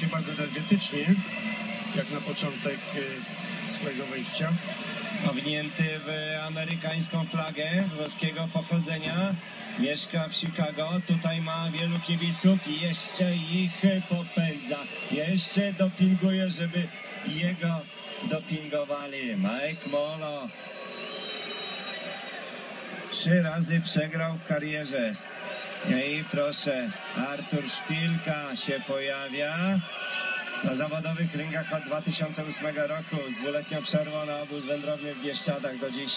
Się bardzo energetycznie, jak na początek e, swojego wejścia. Owinięty w amerykańską flagę włoskiego pochodzenia. Mieszka w Chicago, tutaj ma wielu kibiców i jeszcze ich popędza. Jeszcze dopinguje, żeby jego dopingowali. Mike Molo trzy razy przegrał w karierze. I proszę, Artur Szpilka się pojawia na zawodowych ringach od 2008 roku z dwuletnią przerwą na obóz wędrowny w Bieszczadach. Do dziś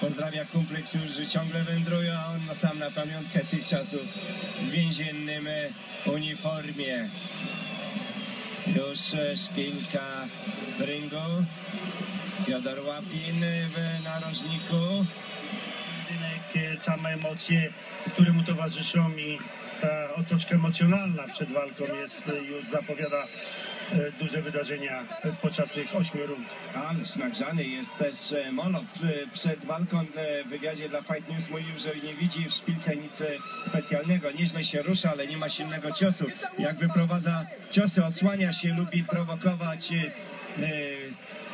pozdrawia kumpli, którzy ciągle wędrują, a on sam na pamiątkę tych czasów w więziennym uniformie. Już Szpilka w ringu. Piotr Łapin w narożniku. Pojedynek, e, same emocje, które mu towarzyszą i ta otoczka emocjonalna przed walką jest e, już zapowiada e, duże wydarzenia podczas tych ośmiu rund. Ależ nagrzany jest też e, Molo. Przy- Przed walką w wywiadzie dla Fight News mówił, że nie widzi w szpilce nic specjalnego. Nieźle się rusza, ale nie ma silnego ciosu. Jak wyprowadza ciosy, odsłania się, lubi prowokować.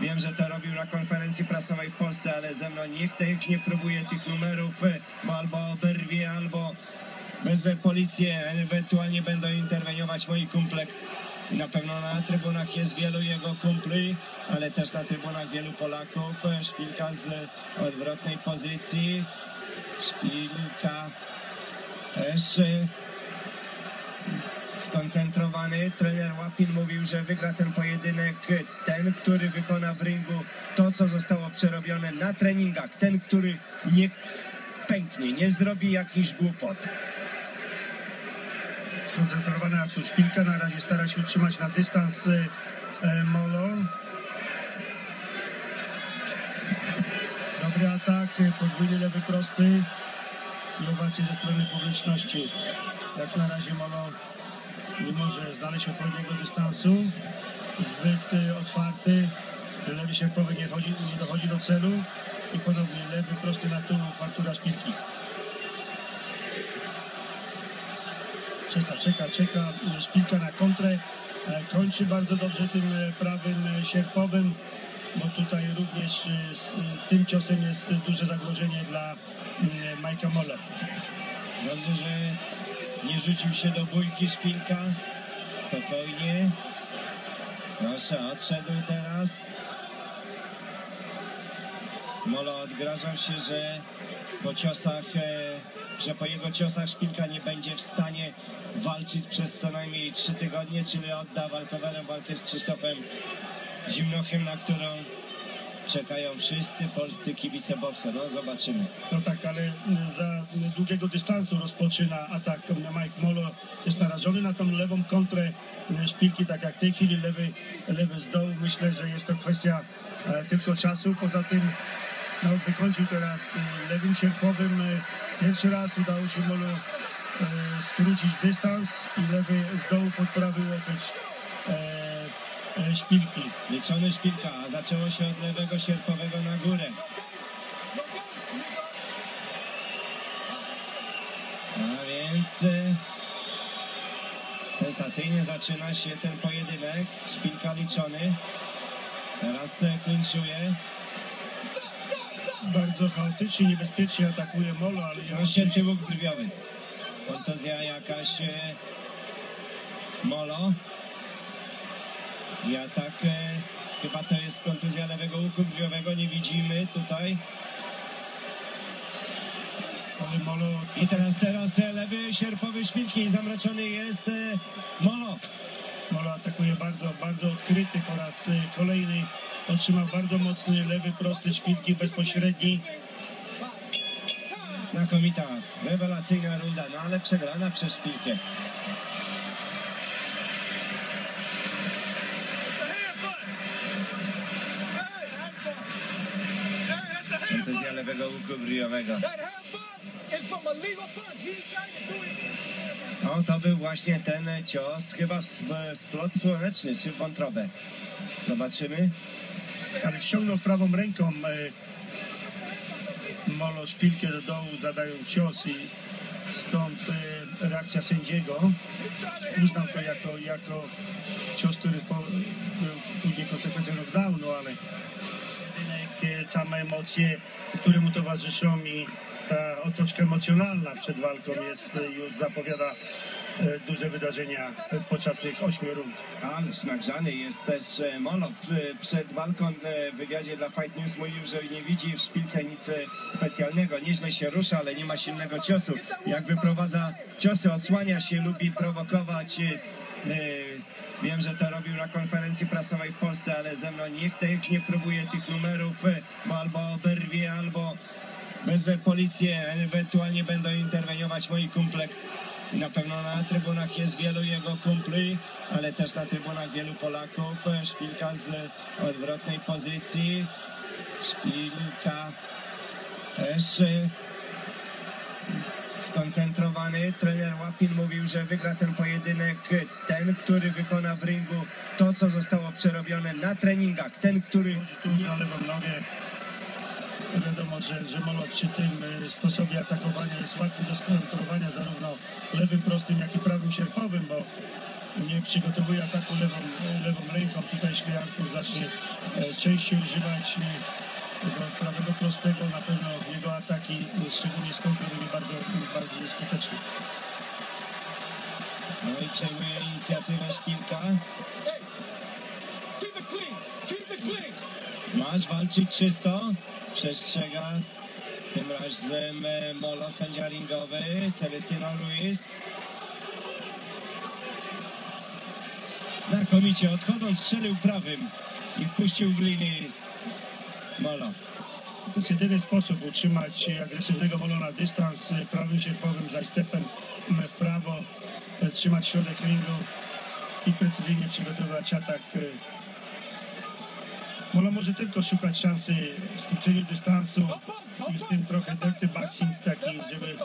E, e, Wiem, że to robił na konferencji prasowej w Polsce, ale ze mną niech tak nie próbuje tych numerów, e, bo albo oberwie, albo wezwę policję, ewentualnie będą interweniować moi kumple. Na pewno na trybunach jest wielu jego kumpli, ale też na trybunach wielu Polaków. Szpilka z odwrotnej pozycji. Szpilka też e, skoncentrowany. Trener Łapin mówił, że wygra ten pojedynek ten, który wykona w ringu to, co zostało przerobione na treningach. Ten, który nie pęknie, nie zrobi jakichś głupot. Skoncentrowany Artur Szpilka na razie stara się utrzymać na dystans e, e, Molo. Dobry atak, e, podwójny lewy prosty i owacje ze strony publiczności. Jak na razie Molo nie może znaleźć odpowiedniego dystansu. Zbyt e, otwarty. Lewy sierpowy nie, chodzi, nie dochodzi do celu. I ponownie lewy prosty na tułów Artura Szpilki. Czeka, czeka, czeka. Szpilka na kontrę. E, Kończy bardzo dobrze tym e, prawym e, sierpowym, bo tutaj również z tym ciosem jest duże zagrożenie dla mm, Majka Mola. Dobrze, że nie rzucił się do bójki szpilka. Spokojnie. Proszę, odszedł teraz. Molo odgrażał się, że po ciosach, e, że po jego ciosach szpilka nie będzie w stanie walczyć przez co najmniej 3 tygodnie, czyli odda walkowerem walkę z Krzysztofem Zimnochem, na którą czekają wszyscy polscy kibice boksa. No zobaczymy. No tak, ale mm, za długiego dystansu rozpoczyna atak Mike Molo. Jest narażony na tą lewą kontrę mm, szpilki, tak jak w tej chwili lewy, lewy z dołu. Myślę, że jest to kwestia e, tylko czasu. Poza tym no, wykończył teraz lewym sierpowym. Pierwszy raz udało się Molo e, skrócić dystans i lewy z dołu pod szpilki. Liczony szpilka, a zaczęło się od lewego sierpowego na górę. A więc e, sensacyjnie zaczyna się ten pojedynek. Szpilka liczony. Teraz e, klinczuje. Bardzo chaotycznie, niebezpiecznie atakuje Molo, ale ja Rozcięty łuk brwiowy. Kontuzja jakaś e, Molo. I atak, e, chyba to jest kontuzja lewego łuku brwiowego, nie widzimy tutaj. I teraz, teraz e, lewy sierpowy szpilki, zamroczony jest e, Molo. Molo atakuje bardzo, bardzo odkryty po raz kolejny. Otrzymał bardzo mocny lewy prosty szpilki bezpośredni. Znakomita, rewelacyjna runda, no ale przegrana przez szpilkę. Kontuzja lewego łuku brwiowego. No to był właśnie ten cios, chyba w, splot słoneczny czy w wątrobę. Zobaczymy. Ale ściągnął prawą ręką y, Molo szpilkę do dołu, zadając cios i Stąd e, reakcja sędziego. Uznał to jako, jako cios, który po, był później konsekwencją knockdownu, ale e, same emocje, które mu towarzyszą i ta otoczka emocjonalna przed walką jest e, już zapowiada e, duże wydarzenia e, podczas tych ośmiu rund. Ależ nagrzany jest też e, Molo. Przy- Przed walką e, w wywiadzie dla Fight News mówił, że nie widzi w szpilce nic e, specjalnego. Nieźle się rusza, ale nie ma silnego ciosu. Jak wyprowadza ciosy, odsłania się, lubi prowokować. E, e, Wiem, że to robił na konferencji prasowej w Polsce, ale ze mną tych nie próbuje tych numerów, e, bo albo oberwie, albo wezwę policję, ewentualnie będą interweniować moi kumple. Na pewno na trybunach jest wielu jego kumpli, ale też na trybunach wielu Polaków. Szpilka z odwrotnej pozycji. Szpilka też e, skoncentrowany. Trener Łapin mówił, że wygra ten pojedynek ten, który wykona w ringu to, co zostało przerobione na treningach. Ten, który Tu na lewą nogę. Wiadomo, że, że Molo przy tym e, sposobie atakowania jest łatwy do skontrolowania zarówno lewym prostym, jak i prawym sierpowym, bo nie przygotowuje ataku lewą, lewą ręką. Tutaj Artur zacznie e, częściej używać e, tego prawego prostego, na pewno jego ataki, szczególnie z kontry, były bardzo, bardzo skuteczne. no i przejmuje inicjatywę Szpilka. Keep it clean. Keep it clean. Masz walczyć czysto. Przestrzega tym razem e, Molo, sędzia ringowy, Celestino Ruiz. Znakomicie, odchodząc strzelił prawym i wpuścił gliny Molo. To jest jedyny sposób utrzymać agresywnego Molo na dystans e, prawym sierpowym za stepem m, w prawo, trzymać środek ringu i precyzyjnie przygotowywać atak. e. Molo może tylko szukać szansy w skróceniu dystansu i w tym trochę dirty boxing taki, żeby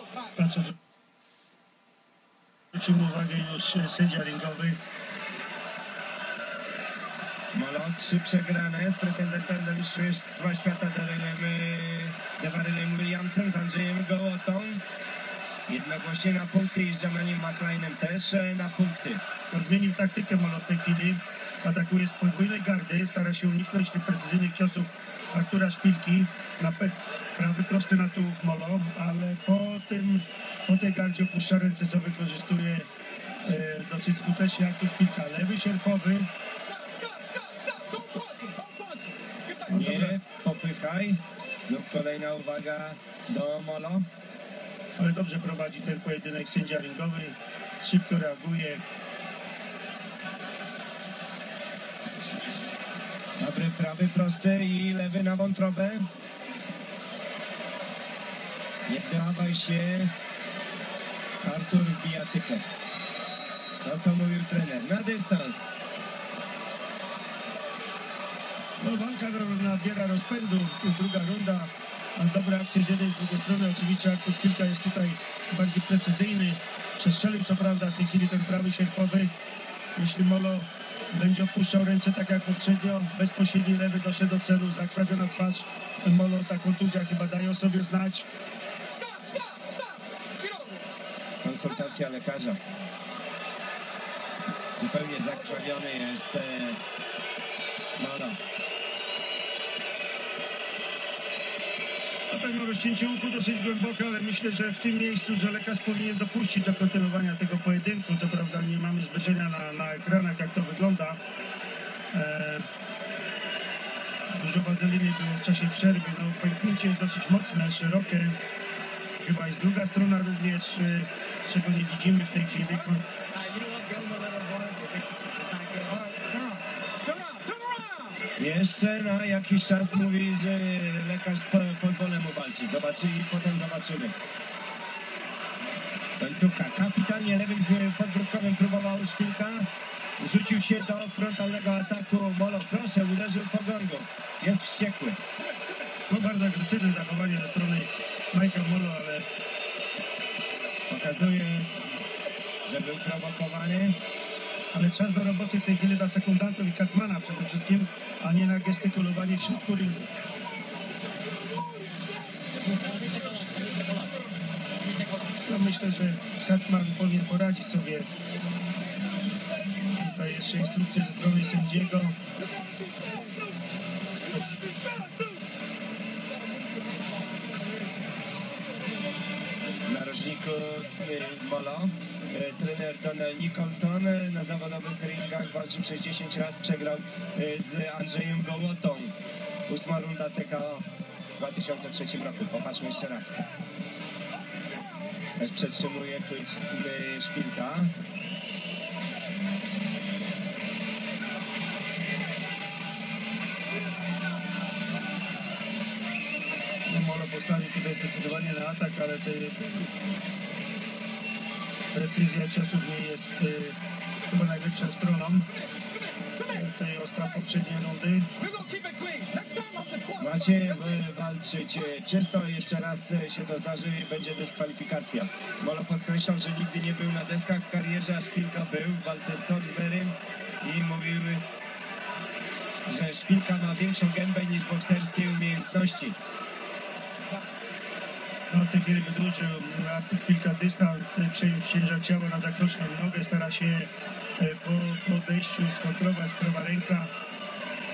co zwrócił uwagę już sędzia ringowy. Molo, trzy przegrane z pretendentem do Mistrzostwa Świata Darylem, Devarylem Williamsem, z Andrzejem Gołotą. Jednogłośnie na punkty i z Jamanem McLeanem też e, na punkty. Zmienił taktykę Molo w tej chwili. Atakuje z podwójnej gardy, stara się uniknąć tych precyzyjnych ciosów Artura Szpilki. Na prawy prosty na tułów Molo, ale po tym, po tej gardzie opuszcza ręce, co wykorzystuje e, dosyć skutecznie Artur Szpilka. Lewy sierpowy, popychaj. Znów kolejna uwaga do Molo. ale dobrze prowadzi ten pojedynek sędzia ringowy. Szybko reaguje. Dobry prawy prosty i lewy na wątrobę. Nie dawaj się. Artur wbija tykę. To co mówił trener. Na dystans. No, walka nabiera rozpędu, druga runda, a dobre akcje z jednej i z drugiej strony. Oczywiście Artur Kilka jest tutaj bardziej precyzyjny. Przestrzelił co prawda w tej chwili ten prawy sierpowy. Jeśli Molo będzie opuszczał ręce tak jak poprzednio, bezpośredni lewy doszedł do celu, zakrwawiona twarz. Molo, ta kontuzja chyba daje o sobie znać. Konsultacja lekarza. Zupełnie zakrwawiony jest e, Molo. Na pewno rozcięcie łuku dosyć głębokie, ale myślę, że w tym miejscu, że lekarz powinien dopuścić do kontynuowania tego pojedynku. To prawda, nie mamy zbliżenia na, na ekranach, jak to wygląda. E, dużo wazeliny było w czasie przerwy. No, pęknięcie jest dosyć mocne, szerokie. Chyba jest druga strona również, e, czego nie widzimy w tej chwili. Jeszcze na jakiś czas mówi, że lekarz po, pozwolę mu walczyć. Zobaczy i potem zobaczymy. Końcówka. Kapitalnie lewym podbródkowym próbował szpilka. Rzucił się do frontalnego ataku. Molo, proszę, uderzył po gongu. Jest wściekły. No, bardzo agresywne zachowanie ze strony Majka Molo, ale Pokazuje, że był prowokowany. Ale czas do roboty w tej chwili dla sekundantów i Katmana przede wszystkim, a nie na gestykulowanie w środku ringu. No, myślę, że Hetman powinien poradzić sobie. Tutaj jeszcze instrukcje ze strony sędziego. W narożniku e, Molo. Donald Nicholson na zawodowych ringach walczy przez 10 lat. Przegrał e, z Andrzejem Gołotą. Ósma runda TKO w 2003 roku. Popatrzmy jeszcze raz. Też przetrzymuje chwyć e, szpilka. Molo postawił tutaj zdecydowanie na atak, ale. Precyzja ciosów nie jest y, chyba najlepszą stroną tej ostra poprzedniej rundy. Macie e, walczyć e, czysto, jeszcze raz e, się to zdarzy, będzie dyskwalifikacja. Molo podkreślał, że nigdy nie był na deskach w karierze, a Szpilka był w walce z Salisburym i mówił, że Szpilka ma większą gębę niż bokserskie umiejętności. No, tej chwili wydłużył na kilka dystans, ciężar ciała na zakroczną nogę, stara się y, po podejściu skontrować prawa ręka.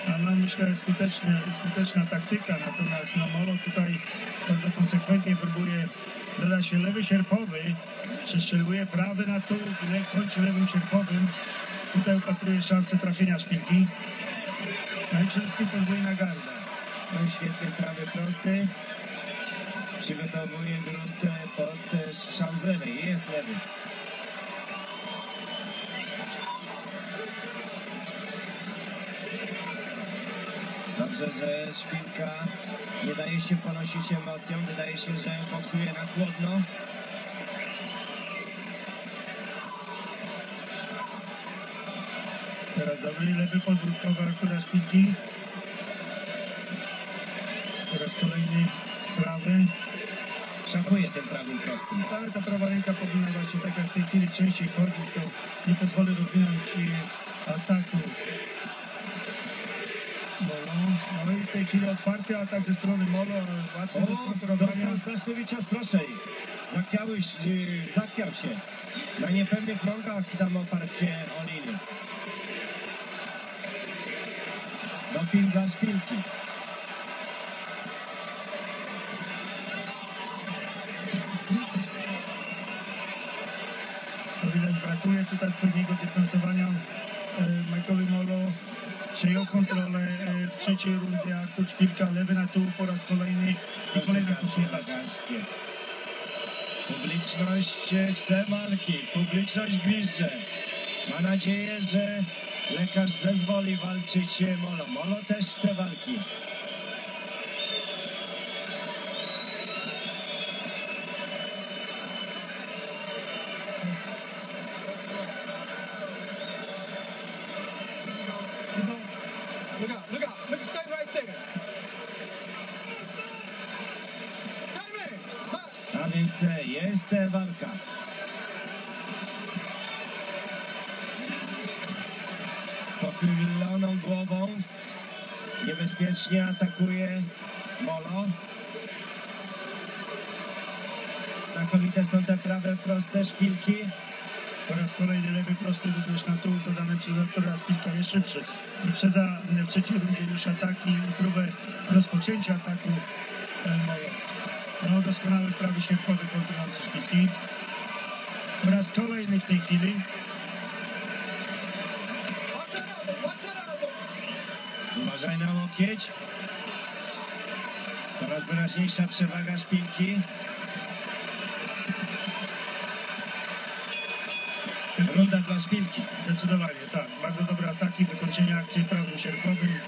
A no myślę skuteczne, skuteczna taktyka, natomiast no, Molo tutaj bardzo konsekwentnie próbuje dodać się lewy sierpowy, przestrzeliwuje prawy na tułów i le- kończy lewym sierpowym. Tutaj upatruje szansę trafienia szpilki. No i przede wszystkim podwójna garda. No świetny prawy prosty. Przygotowuje grunt pod strzał z lewej. Jest lewy. Dobrze, że Szpilka nie daje się ponosić emocjom. Wydaje się, że boksuje na chłodno. Teraz dobry lewy podbródkowy Artura Szpilki. Po raz kolejny prawy. Szachuje tym prawym prostym. Ale ta prawa ręka powinna właśnie tak jak w tej chwili częściej chodzić, to nie pozwoli rozwinąć ataku. Molo. No i w tej chwili otwarty atak ze strony Molo, ale łatwy do skontrolowania. dostał cios, proszę. Zachwiałeś, yy, zachwiał się. Na niepewnych nogach tam oparł się o linię. Doping dla szpilki. Widać brakuje tutaj odpowiedniego dystansowania. E, Michaelowi Molo przejął kontrolę e, w trzeciej rundzie, Artur Szpilka lewy na tył po raz kolejny i kolejna konsultacja. Publiczność chce walki, publiczność gwizdże. Ma nadzieję, że lekarz zezwoli walczyć Molo. Molo też chce walki. Walka. Z pochyloną głową niebezpiecznie atakuje Molo. Znakomite są te prawe proste szpilki. Po raz kolejny lewy prosty również na tył zadany przez Artura Szpilka jest szybszy. Wyprzedza w trzeciej rundzie już ataki i próbę rozpoczęcia ataku e, Molo. No doskonały prawy sierpowy kontrujący Szpilki. Po raz kolejny w tej chwili. Uważaj na łokieć. Coraz wyraźniejsza przewaga szpilki. Runda dla szpilki. Zdecydowanie, tak. Bardzo dobre ataki, wykończenie akcji prawym sierpowym.